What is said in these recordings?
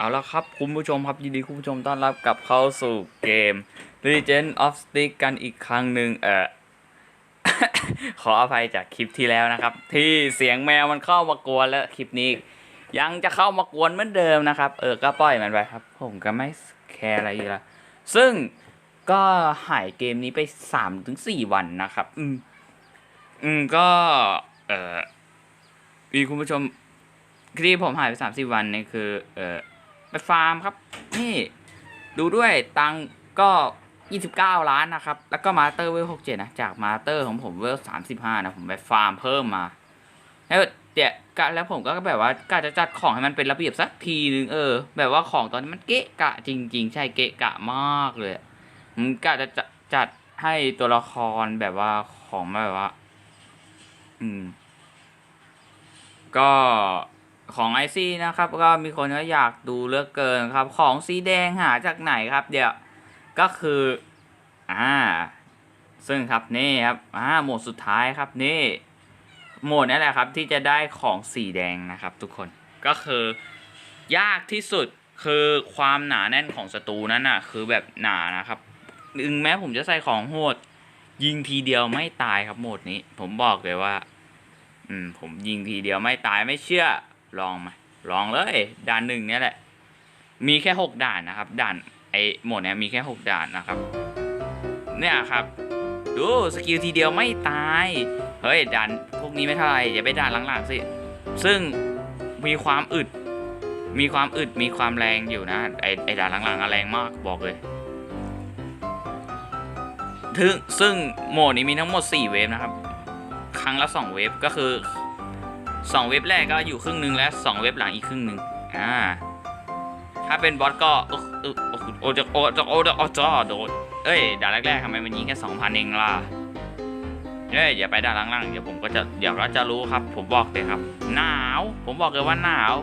เอาละครับคุณผู้ชมครับยินดีคุณผู้ชมต้อนรับกลับเข้าสู่เกม Legend of Stick กันอีกครั้งหนึ่งเออ ขออภัยจากคลิปที่แล้วนะครับ ที่เสียงแมวมันเข้ามากวนแล้วคลิปนี้ ยังจะเข้ามากวนเหมือนเดิมนะครับ เออก็ปล่อยมันไปครับ ผมก็ไม่แคร์อะไรอยู่ล้วซึ่งก็หายเกมนี้ไปสามถึงสี่วันนะครับ อืม อืมก็ เออมีคุณผู้ชมที่ผมหายไปสามสิบวันเนี่ยคือ เออ ไปฟาร์มครับ นี่ดูด้วยตังก็ยี่สิบเก้าล้านนะครับ แล้วก็มาสเตอร์เวลหกเจ็ดนะ จากมาสเตอร์ของผมเวลสามสิบห้านะ ผมไปฟาร์มเพิ่มมา แล้วเดี๋ยวกะแล้วผมก็แบบว่ากะจะจัดของให้มันเป็นระเบียบสักทีนึงเออ แบบว่าของตอนนี้มันเกะกะจริง ๆ ใช่เกะกะมากเลยผมกะจะจัดจัดให้ตัวละครแบบว่าของแบบว่า อืม ก็ ของไอซี่นะครับ ก็มีคนก็อยากดูเลือกเกินครับ ของสีแดงหาจากไหนครับ เดี๋ยวก็คืออ่าซึ่งครับนี่ครับอ่าโหมดสุดท้ายครับนี่โหมดนี่แหละครับที่จะได้ของสีแดงนะครับ ทุกคนก็คือยากที่สุดคือความหนาแน่นของศัตรูนั้นน่ะ คือแบบหนานะครับถึงแม้ผมจะใส่ของโหด ยิงทีเดียวไม่ตายครับโหมดนี้ ผมบอกเลยว่า อืม ผมยิงทีเดียวไม่ตายไม่เชื่อ ลองมาลองเลย ด่านหนึ่งเนี่ยแหละ มีแค่หกด่านนะครับ ด่านไอโหมดเนี้ยมีแค่หกด่านนะครับ เนี่ยครับ ดูสกิลทีเดียวไม่ตาย เฮ้ยด่านพวกนี้ไม่เท่าไหร่อย่าไปด่านหลังๆสิ ซึ่งมีความอึด มีความอึดมีความแรงอยู่นะไอไอด่านหลังๆอะแรงมากบอกเลยถึงซึ่งโหมดนี้มีทั้งหมด 4 เวฟนะครับ ครั้งละ 2 เวฟก็คือ 2 เวฟแรกก็อยู่ครึ่งหนึ่งและ 2 เวฟหลังอีกครึ่งหนึ่งอ่าถ้าเป็นบอสก็ออเออโอ้โหโอจะโอจะโอจะโอจะโดนเอ้ยด่านแรกๆทำไมมันยิงแค่2,000เองล่ะเอ้ยอย่าไปด่านล่างๆเดี๋ยวผมก็จะเดี๋ยวก็จะรู้ครับ ผมบอกเลยครับ หนาว ผมบอกเลยว่าหนาว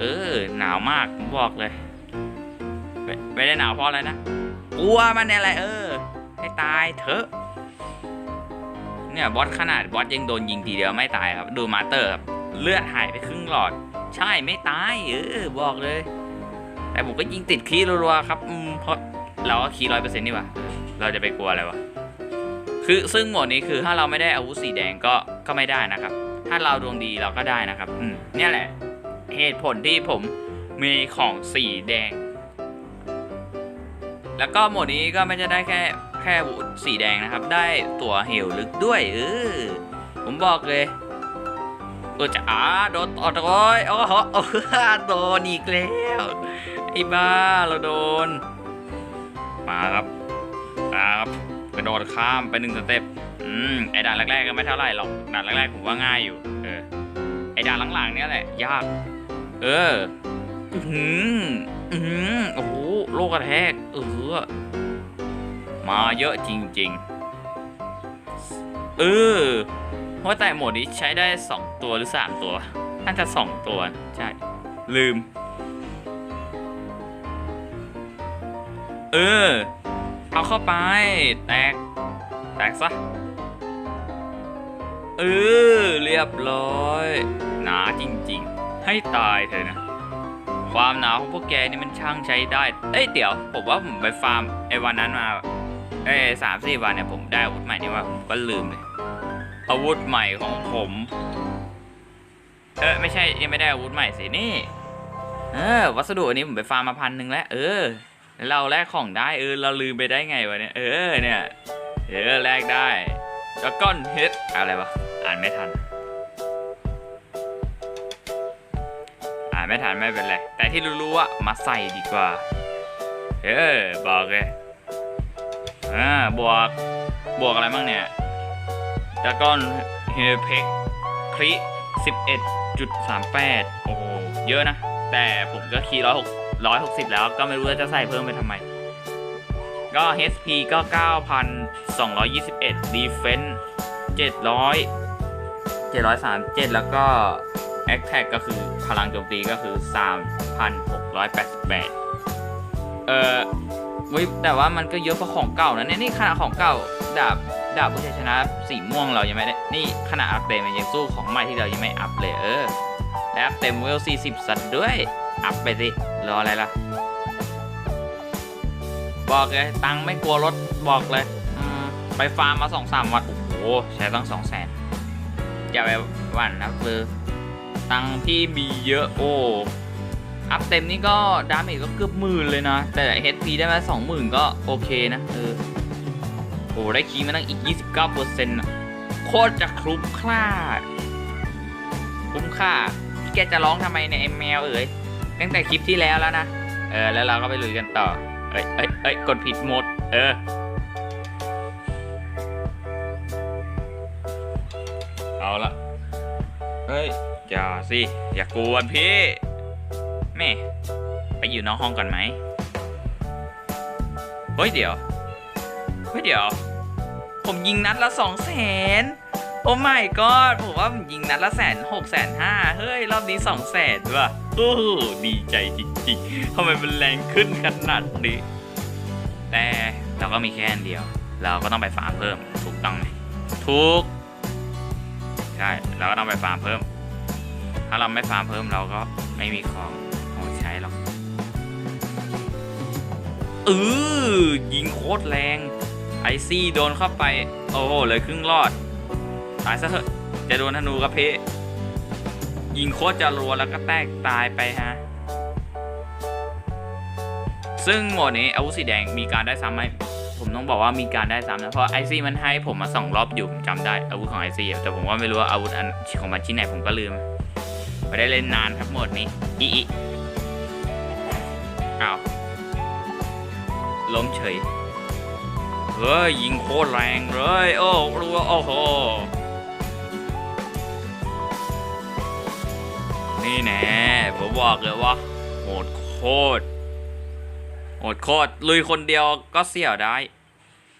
เออหนาวมากผมบอกเลย ไม่ได้หนาวเพราะอะไรนะกลัวมันเนี่ยแหละเออ ให้ตายเถอะ เนี่ยบอสขนาดบอสยังโดนยิงทีเดียวไม่ตายครับ ดูมาเตอร์ครับเลือดหายไปครึ่งหลอด ใช่ไม่ตายเออบอกเลย แต่ผมก็ยิงติดคีรัวๆครับอืมเพราะเราก็คีร้อยเปอร์เซ็นต์นี่หว่าเราจะไปกลัวอะไรวะคือซึ่งหมดนี้คือถ้าเราไม่ได้อาวุธสีแดงก็ก็ไม่ได้นะครับ ถ้าเราดวงดีเราก็ได้นะครับอืมเนี่ยแหละ เหตุผลที่ผมมีของสีแดง แล้วก็หมดนี้ก็ไม่จะได้แค่ แค่วุธสีแดงนะครับ ได้ตัวเหวลึกด้วยเออผมบอกเลยเออจะอาโดนต่อโอ้ยโอ้โหโอ้โหโดนอีกแล้วไอ้บ้าเราโดน มาครับมาครับกระโดดข้ามไปหนึ่งสเต็ปอืมไอ้ด่านแรกๆก็ไม่เท่าไหร่หรอกด่านแรกๆผมว่าง่ายอยู่ เออไอ้ด่านหลังๆเนี่ยแหละยาก เออ อือหืออือหือโอ้โหโลกกระแทกเออ มาเยอะจริงๆ เออเพราแต่โหมดนี้ใช้ได้สองตัวหรือสามตัว น่าจะสองตัว ใช่ ลืม เออ เอาเข้าไป แตก แตกซะ เออ เรียบร้อย หนาจริงๆ ให้ตายเถอะนะ ความหนาวของพวกแกนี่มันช่างใช้ได้ เอ้ย เดี๋ยว ผมว่าผมไปฟาร์มไอ้วันนั้นมา เอ้สามสี่วันเนี่ยผมได้อาวุธใหม่นี่ว่าผมก็ลืมเลย อาวุธใหม่ของผม เออไม่ใช่ยังไม่ได้อาวุธใหม่สินี่ เออ วัสดุอันนี้ผมไปฟาร์มมาพันหนึ่งแล้ว เออ เราแลกของได้เออเราลืมไปได้ไงวะเนี่ย เออเนี่ย เออแลกได้แล้วก้อนเฮดอะไรวะอ่านไม่ทัน อ่านไม่ทันไม่เป็นไรแต่ที่รู้ๆว่ามาใส่ดีกว่า เออบอกเลย อ่าบวกบวกอะไรบ้างเนี่ยดากอนเฮเพกคริ11.38 โอ้โห เยอะนะ แต่ผมก็คีร้อยหกร้อยหกสิบแล้วก็ไม่รู้ว่าจะใส่เพิ่มไปทำไม ก็ HP ก็ 9,221 Defense 700 737 แล้วก็ Attack ก็คือพลังโจมตีก็คือ 3,688 เอ่อ เว้ยแต่ว่ามันก็เยอะกว่าของเก่านะเนี่ยนี่ขนาดของเก่าดาบดาบผู้ชัยชนะสีม่วงเรายังไม่ได้นี่ขนาดอัปเดตมันยังสู้ของใหม่ที่เรายังไม่อัปเลยเออแล้วเต็มเวล40สัตว์ด้วย อัพไปสิรออะไรล่ะ บอกเลยตังไม่กลัวรถบอกเลยไปฟาร์มมาสองสามวันโอ้โหใช้ตั้งสองแสนอย่าไปหวั่นนะคือตังที่มีเยอะโอ้ อัพเต็มนี่ก็ดาเมจก็เกือบหมื่นเลยนะ แต่ HP ได้มาสองหมื่นก็โอเคนะเออโอ้ได้คีมาตั้งอีก 29%อะโคตรจะคลุ้มค่าคุ้มค่าพี่แกจะร้องทำไมเนี่ยไอแมวเอ๋ยตั้งแต่คลิปที่แล้วแล้วนะ เออ แล้วเราก็ไปลุยกันต่อ เอ้ยเอ้ยเอ้ยกดผิดหมด เออเอาละเฮ้ย อย่าสิ อย่ากวนพี่ แม่ ไปอยู่นอกห้องก่อนไหมเฮ้ยเดี๋ยว เฮ้ยเดี๋ยว ผมยิงนัดละสองแสนโอ้ไม่ก็ผมว่าผมยิงนัดละแสนหกแสนห้าเฮ้ย รอบนี้สองแสนว่ะโอ้ดีใจจริงๆทำไมมันแรงขึ้นขนาดนี้ แต่เราก็มีแค่อันเดียว เราก็ต้องไปฟาร์มเพิ่มถูกต้องไหมถูก ใช่ เราก็ต้องไปฟาร์มเพิ่ม ถ้าเราไม่ฟาร์มเพิ่มเราก็ไม่มีของ เออยิงโคตรแรง ไอซี่โดนเข้าไป โอ้โหเลยครึ่งรอด ตายซะเถอะ จะโดนธนูกระเพะยิงโคตรจะรัวแล้วก็แตกตายไปฮะ ซึ่งโหมดนี้อาวุธสีแดงมีการได้ซ้ำไหมผมต้องบอกว่ามีการได้ซ้ำนะ เพราะไอซี่มันให้ผมมาสองรอบอยู่ผมจำได้อาวุธของไอซี่แต่ผมว่าไม่รู้ว่าอาวุธอันของมันชิ้นไหนผมก็ลืมไม่ได้เล่นนานครับโหมดนี้อีอีอ้าว ล้มเฉย เฮ้ย ยิงโคตรแรงเลย โอ้รัว โอ้โห นี่แน่ ผมบอกเลยว่าโหดโคตรโหดโคตร ลุยคนเดียวก็เสี่ยวได้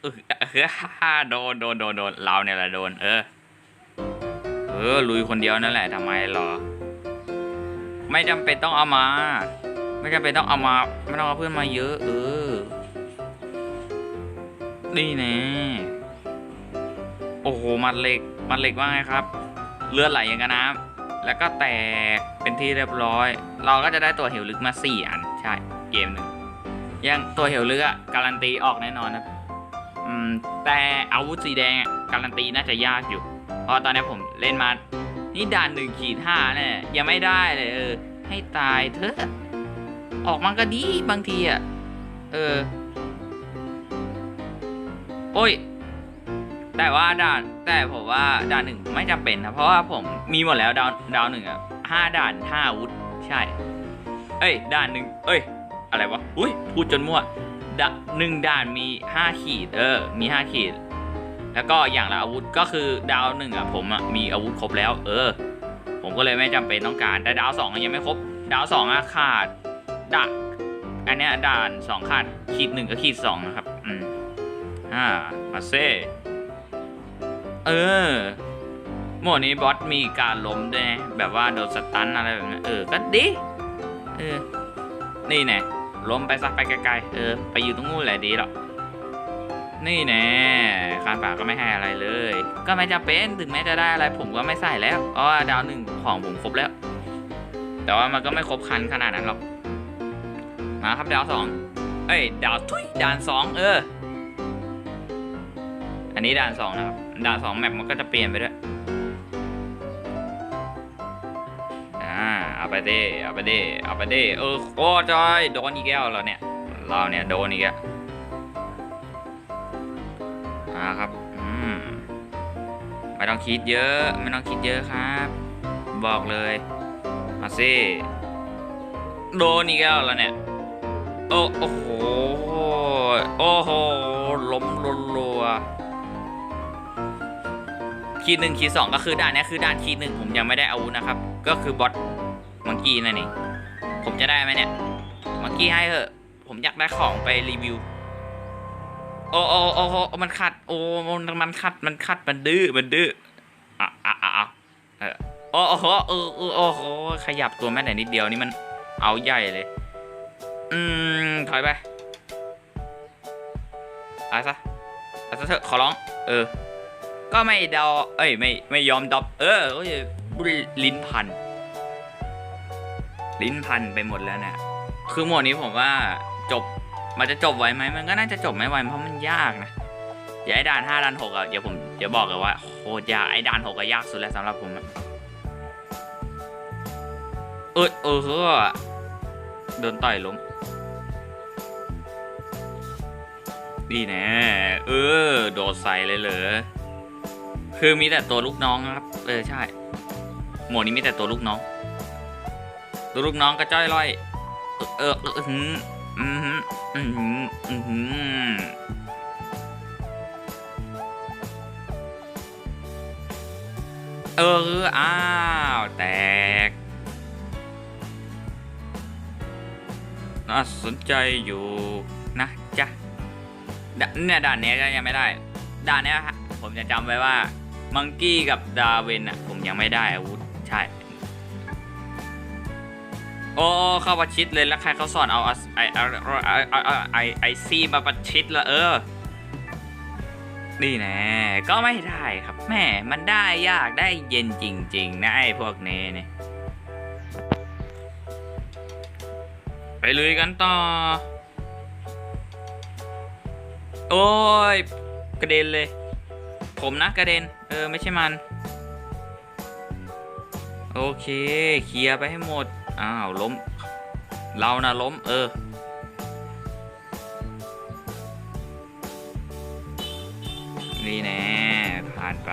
เออเออโดนโดนโดนโดนเราเนี่ยแหละโดน เออ เออ ลุยคนเดียวนั่นแหละทำไมหรอ ไม่จำเป็นต้องเอามา ไม่จำเป็นต้องเอามา ไม่ต้องเอาเพื่อนมาเยอะ เออ นี่แน่โอ้โหมัดเหล็กมัดเหล็กว่าไงครับ เลือดไหลอย่างกับน้ำแล้วก็แตกเป็นที่เรียบร้อย เราก็จะได้ตัวเหวลึกมาสี่อันใช่เกมหนึ่งยังตัวเหวลึกอะการันตีออกแน่นอนนะอืมแต่อาวุธสีแดงการันตีน่าจะยากอยู่ เพราะตอนนี้ผมเล่นมา นี่ด่านหนึ่งขีดห้าเนี่ยยังไม่ได้เลยเออให้ตายเถอะออกมันก็ดีบางทีอะเออ โอ้ย แต่ว่าด่านแต่ผมว่าด่านหนึ่งไม่จำเป็นนะเพราะว่าผมมีหมดแล้วดาวดาวหนึ่งอะห้าด่านห้าอาวุธใช่ เอ้ย ด่านหนึ่งเอ้ย อะไรวะอุ้ยพูดจนมั่วดาหนึ่งด่านมีห้าขีด เออ มีห้าขีด แล้วก็อย่างละอาวุธก็คือดาวหนึ่งอะผมอะมีอาวุธครบแล้ว เออ ผมก็เลยไม่จำเป็นต้องการ แต่ดาวสองยังไม่ครบ ดาวสองอะขาดด่าอันเนี้ยด่านสองขาดขีดหนึ่งกับขีดสองนะครับ อืม อ่า มาเซ่เออโหมดนี้บอสมีการล้มด้วยนะแบบว่าโดนสตันอะไรแบบนี้เออ ก็ดีเออ นี่แน่ล้มไปซักไปไกลๆ เออ ไปอยู่ตรงนู้นแหละดีหรอก นี่แน่คานป่าก็ไม่ให้อะไรเลย ก็ไม่จำเป็นถึงแม้จะได้อะไร ผมก็ไม่ใส่แล้วเพราะว่าดาวหนึ่งของผมครบแล้ว แต่ว่ามันก็ไม่ครบคันขนาดนั้นหรอก มาครับดาวสองเอ้ย ดาวทุยดานสองเออ อันนี้ด่านสองนะครับ ด่านสองแมปมันก็จะเปลี่ยนไปด้วย อ่าเอาไปดิเอาไปดิเอาไปดิเออโอ้จอยโดนอีกแล้วเราเนี่ย เราเนี่ยโดนอีกแล้วอ่าครับ อืม ไม่ต้องคิดเยอะ ไม่ต้องคิดเยอะครับ บอกเลย มาสิ โดนอีกแล้วเราเนี่ย โอ้โอ้โหโอ้โหล้มรัวๆ คีหนึ่งคีสองก็คือด่านเนี้ยคือด่านคีหนึ่งผมยังไม่ได้อาวุธนะครับ ก็คือบอสมังกี้นั่นเองผมจะได้ไหมเนี่ยมังกี้ให้เถอะ ผมอยากได้ของไปรีวิว โอ้โอ้โอ้โอ้มันขัด โอ้มันมันขัดมันขัดมันดื้อมันดื้ออะอะอะอะเออโอ้โหเออเออโอ้โหขยับตัวแม่แต่นิดเดียวนี่มันเอาใหญ่เลย อืมถอยไปตายซะตายซะเถอะขอร้อง เออ ก็ไม่ดอเอ้ยไม่ไม่ยอมดอปเออโอ้ยลิ้นพัน ลิ้นพันไปหมดแล้วเนี่ยคือหมวดนี้ผมว่าจบมันจะจบไวไหมมันก็น่าจะจบไม่ไวเพราะมันยากนะเดี๋ยวไอ้ด่านห้าด่านหกอะเดี๋ยวผมเดี๋ยวบอกเลยว่าโคตรยากไอ้ด่านหกก็ยากสุดแล้วสำหรับผมอะเออเออเฮ้อโดนต่อยล้มดีแน่เออ โดดใส่เลยเหรอ คือมีแต่ตัวลูกน้องนะครับ เออใช่ หมวดนี้มีแต่ตัวลูกน้อง ตัวลูกน้องกระจ้อยร่อย เออเอออืมอืมอืมอืมเออ อ้าว แตก น่าสนใจอยู่นะจ๊ะดเนี่ยด่านเนี้ยก็ยังไม่ได้ ด่านเนี้ยฮะผมจะจำไว้ว่า มังกี้กับดาเวนอะผมยังไม่ได้อาวุธ ใช่ โอ้เข้าประชิดเลยแล้วใครเขาสอนเอาไอไอไอไอซีมาประชิดละเออ นี่แน่ก็ไม่ได้ครับแม่มันได้ยากได้เย็นจริง ๆ นะไอ้พวกนี้เนี่ยไปลุยกันต่อ โอ้ย กระเด็นเลย ผมนะกระเด็น เออ ไม่ใช่มัน โอเค เคลียร์ไปให้หมด อ้าว ล้ม เรานะล้ม เออ นี่แน่ผ่านไป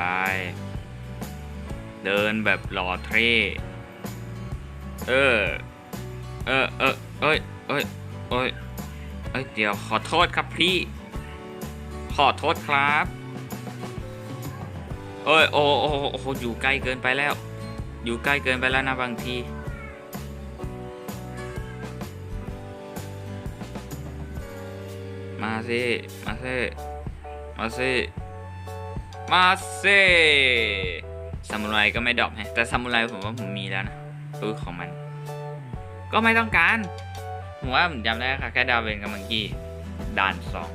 เดินแบบหล่อเท่เออ เออ เออเอ้ยเอ้ยเอ้ยเอ้ย เดี๋ยวขอโทษครับพี่ ขอโทษครับ เอ้ยโอ้โอ้โอ้อยู่ใกล้เกินไปแล้ว อยู่ใกล้เกินไปแล้วนะบางที มาสิมาสิมาสิมาสิซามูไรก็ไม่ดรอปฮะแต่ซามูไรผมว่าผมมีแล้วนะปื้ของมัน ก็ไม่ต้องการ ผมว่าผมจำได้ค่ะแค่ดาวเวนกับมังกี้ด่านสอง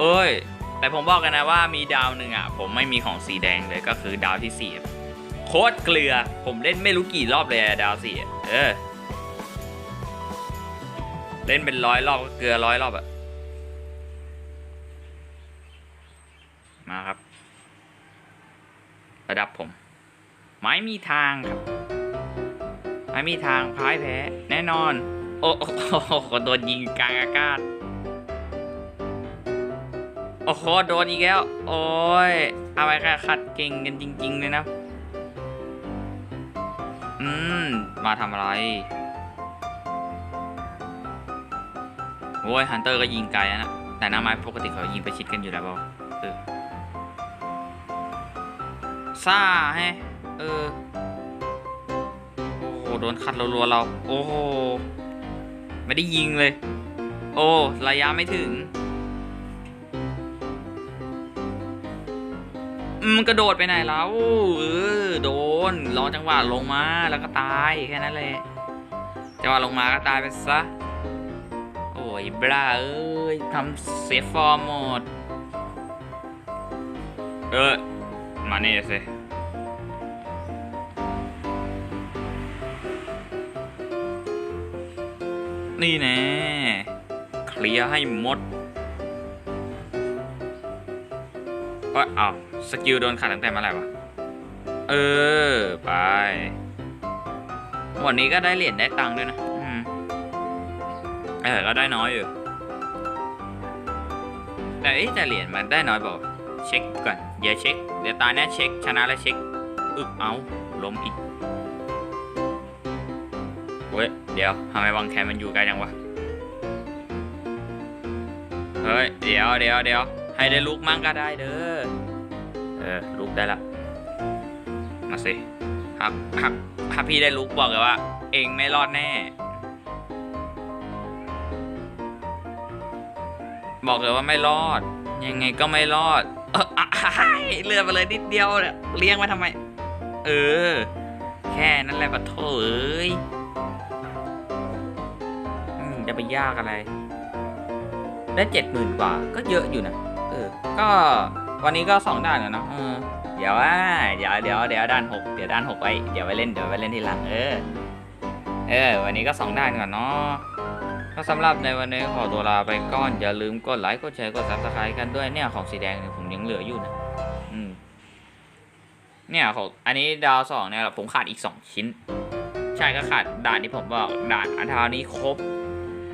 เอ้ย แต่ผมบอกกันนะว่ามีดาวหนึ่งอะ ผมไม่มีของสีแดงเลยก็คือดาวที่สี่โคตรเกลือ ผมเล่นไม่รู้กี่รอบเลยดาวสี่เออ เล่นเป็นร้อยรอบก็เกลือร้อยรอบอะมาครับ ระดับผม ไม่มีทางครับ ไม่มีทางพ่ายแพ้ แน่นอน โอ้โหโดนยิงกลางอากาศ โอ้โหโดนอีกแล้ว โอ้ยเอาไปค่ะขัดเก่งกันจริง ๆ เลยนะ อืม มาทำอะไร โอ้ยฮันเตอร์ก็ยิงไกลนะ แต่หน้าไม้ปกติเขายิงไปชิดกันอยู่แล้วเปล่าเออซ่าแฮะเออ โอ้โหโดนคัดรัวๆเรา โอ้โห ไม่ได้ยิงเลย โอ้ ระยะไม่ถึง มันกระโดดไปไหนแล้วเออโดนรอจังหวะลงมาแล้วก็ตายแค่นั้นแหละจังหวะลงมาก็ตายไปซะ โอ้ยบราเอ้ยทำเสียฟอร์มหมด เออมานี่สินี่แน่เคลียร์ให้หมดเอ้ยอ้า สกิลโดนขัดตั้งแต่เมื่อไหร่วะ เออ ไป วันนี้ก็ได้เหรียญได้ตังค์ด้วยนะอืมเออก็ได้น้อยอยู่ แต่เอ๊ะแต่เหรียญมันได้น้อยเปล่าเช็คก่อนเดี๋ยวเช็ค เดี๋ยวตาเนี้ยเช็ค ชนะแล้วเช็ค อึกเอาล้มอีกเว้ย เดี๋ยวทำไมวังแคนมันอยู่ไกลจังวะ เฮ้ย เดี๋ยวเดี๋ยวเดี๋ยวให้ได้ลุกมั่งก็ได้เด้อ ออลุกได้ละมาสิครับครับถ้าพี่ได้ลุกบอกเลยว่า เองไม่รอดแน่ บอกเลยว่าไม่รอด ยังไงก็ไม่รอด เออ,อเลือนไปเลยนิดเดียวเนี่ยเลี้ยงมาทำไม เออ แค่นั้นแหละปะโถเอ้ยจะไปยากอะไร ได้เจ็ดหมื่นกว่า ก็เยอะอยู่นะ เออ ก็ วันนี้ก็สองด่านแล้วนะเดี๋ยวอะเดี๋ยวเดี๋ยวเดี๋ยวด้านหกเดี๋ยวด้านหกไว้เดี๋ยวไว้เล่นเดี๋ยวไว้เล่นทีหลังเออ เออ วันนี้ก็สองด้านก่อนเนาะก็สำหรับในวันนี้ขอตัวลาไปก่อนอย่าลืมกดไลค์กดแชร์กดซับสไครต์กันด้วยเนี่ยของสีแดงเนี่ยผมยังเหลืออยู่นะอืมเนี่ยของอันนี้ดาวสองเนี่ยผมขาดอีกสองชิ้น ใช่ก็ขาดด่านที่ผมบอกด่านอันดาวนี้ครบ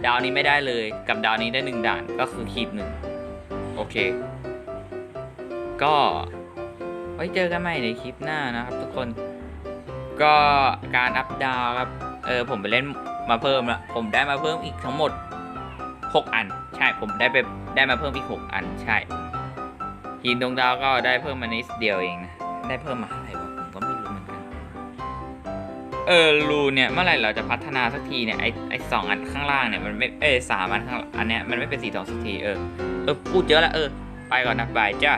ดาวนี้ไม่ได้เลยกับดาวนี้ได้หนึ่งด่านก็คือคีบหนึ่งโอเค ก็ไว้เจอกันใหม่ในคลิปหน้านะครับทุกคน ก็การอัพดาวครับ เออผมไปเล่นมาเพิ่มละผมได้มาเพิ่มอีกทั้งหมด 6 อัน ใช่ผมได้ไปได้มาเพิ่มอีก 6 อันใช่หินดวงดาวก็ได้เพิ่มมานิดเดียวเองนะ ได้เพิ่มมาเท่าไหร่วะผมก็ไม่รู้เหมือนกัน เออรูเนี่ยเมื่อไหร่เราจะพัฒนาสักทีเนี่ยไอไอสองอันข้างล่างเนี่ยมันไม่เออสามอันข้างอันเนี้ยมันไม่เป็นสีทองสักทีเออเออพูดเยอะล้วเออไปก่อนนะบายจ้า